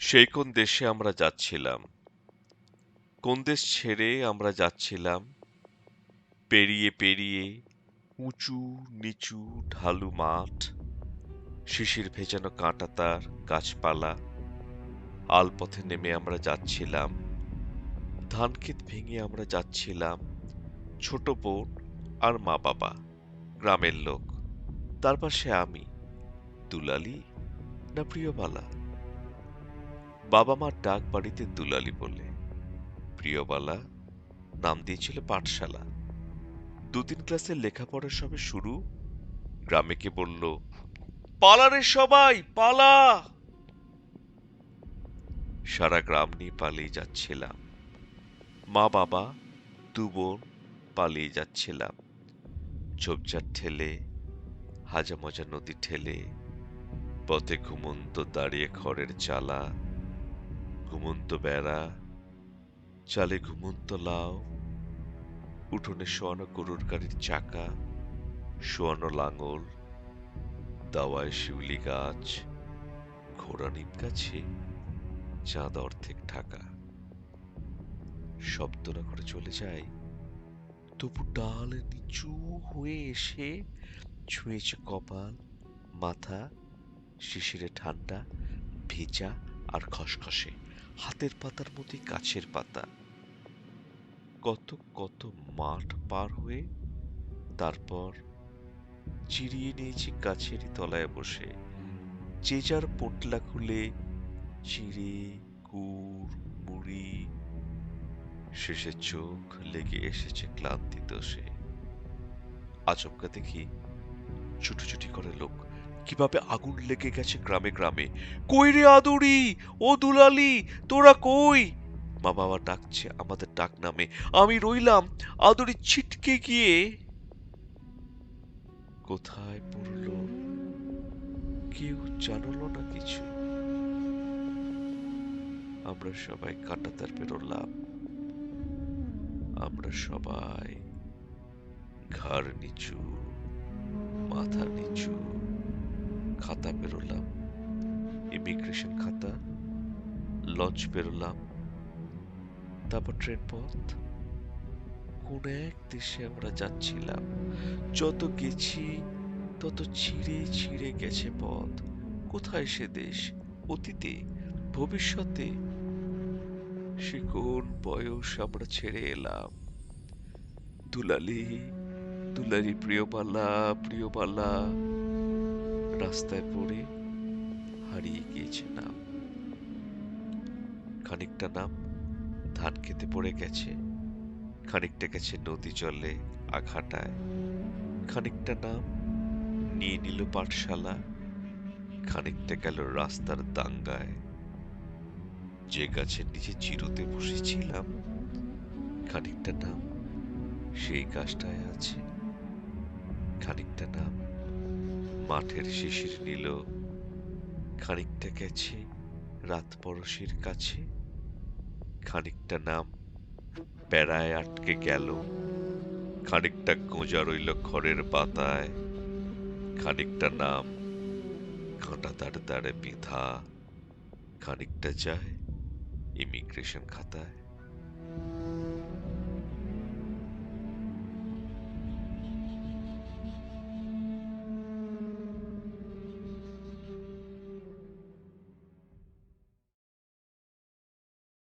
সেই কোন দেশে আমরা যাচ্ছিলাম? কোন দেশ ছেড়ে আমরা যাচ্ছিলাম? পেরিয়ে পেরিয়ে উঁচু, নিচু, ঢালু মাঠ, শিশির ভেজানো কাঁটাতার গাছপালা, আলপথে নেমে আমরা যাচ্ছিলাম, ধানক্ষেত ভেঙে আমরা যাচ্ছিলাম, ছোট বোন আর মা বাবা, গ্রামের লোক। তার পাশে আমি, দুলালি না প্রিয়বালা? বাবা মার ডাক বাড়িতে দুলালি বলে প্রিয়বালা, নাম দিয়েছিল পাঠশালা। দুদিন ক্লাসের লেখাপড়া সবে শুরু। গ্রামে কে বলল পালারে সবাই, পালা! সারা গ্রাম নিয়ে পালিয়ে যাচ্ছিলাম। মা, বাবা, দু বোন পালিয়ে যাচ্ছিলাম। ঝোপঝাড় ঠেলে হাজা মজা নদী ঠেলে, পথে ঘুমন্ত দাঁড়িয়ে খড়ের চালা ঘুমন্ত বেড়া, চালে ঘুমন্ত লাউ, উঠোনে শোয়ানো গরুর গাড়ির চাকা শোয়ানো লাঙল, দাওয়ায় শিউলি গাছ, ঘোড়া নিম গাছে চাঁদ অর্ধেক ঢাকা। শব্দ না করে চলে যায় তবু ডাল নিচু হয়ে এসে ছুঁয়েছে কপাল, মাথা, শিশিরে ঠান্ডা, ভেজা আর খসখসে। হাতের পাতার মতোই গাছের পাতা। কত কত মাঠ পার হয়ে তারপর চিরিয়ে নিয়েছি গাছেরই তলায় বসে, যে যার পোটলা খুলে চিড়ে, গুড়, মুড়ি, শেষে চোখ লেগে এসেছে ক্লান্তি দোষে আচমকা দেখি ছুটোছুটি করে লোক কীভাবে আগুন লেগে গেছে গ্রামে গ্রামে? কই রে আদুরি, ও দুলালি, তোরা কই? মা বাবা ডাকছে আমাদের ডাক নামে। আমি রইলাম, আদুরি ছিটকে গিয়ে কোথায় পড়ল? কেউ জানলো না কিছু। আমরা সবাই কাটাতার বেরোলাম। আমরা সবাই ঘাড় নিচু, মাথা নিচু। খাতা পেরোলাম। ইমিগ্রেশন খাতা লঞ্চ পেরোলাম। তারপর ট্রেন পথ। কোন এক দেশে আমরা যাচ্ছিলাম। যত গেছি, তত ছিঁড়ে ছিঁড়ে গেছে পথ। কোথায় সে দেশ? অতীতে? ভবিষ্যতে? সে কোন বয়স আমরা ছেড়ে এলাম। দুলালি দুলালি প্রিয়বালা প্রিয়বালা। রাস্তায় পড়ে হারিয়ে গিয়েছে নাম। খানিকটা নাম ধান খেতে পড়ে গেছে, খানিকটা গেছে নদী জলে আঘাটায়, খানিকটা নাম নিয়ে নিল পাঠশালা, খানিকটা গেল রাস্তার দাঙ্গায়। যে গাছের নিচে চিরতে বসেছিলাম, খানিকটা নাম সেই গাছটায় আছে, খানিকটা নাম মাঠের শিশির নিল। খানিকটা গেছে, রাত পরশির কাছে। খানিকটা নাম বেড়ায় আটকে গেল। খানিকটা গোঁজা রইল খড়ের পাতায়। খানিকটা নাম কাঁটা দাঁড়ে দাঁড়ে বিঁধা। খানিকটা যায় ইমিগ্রেশন খাতায়।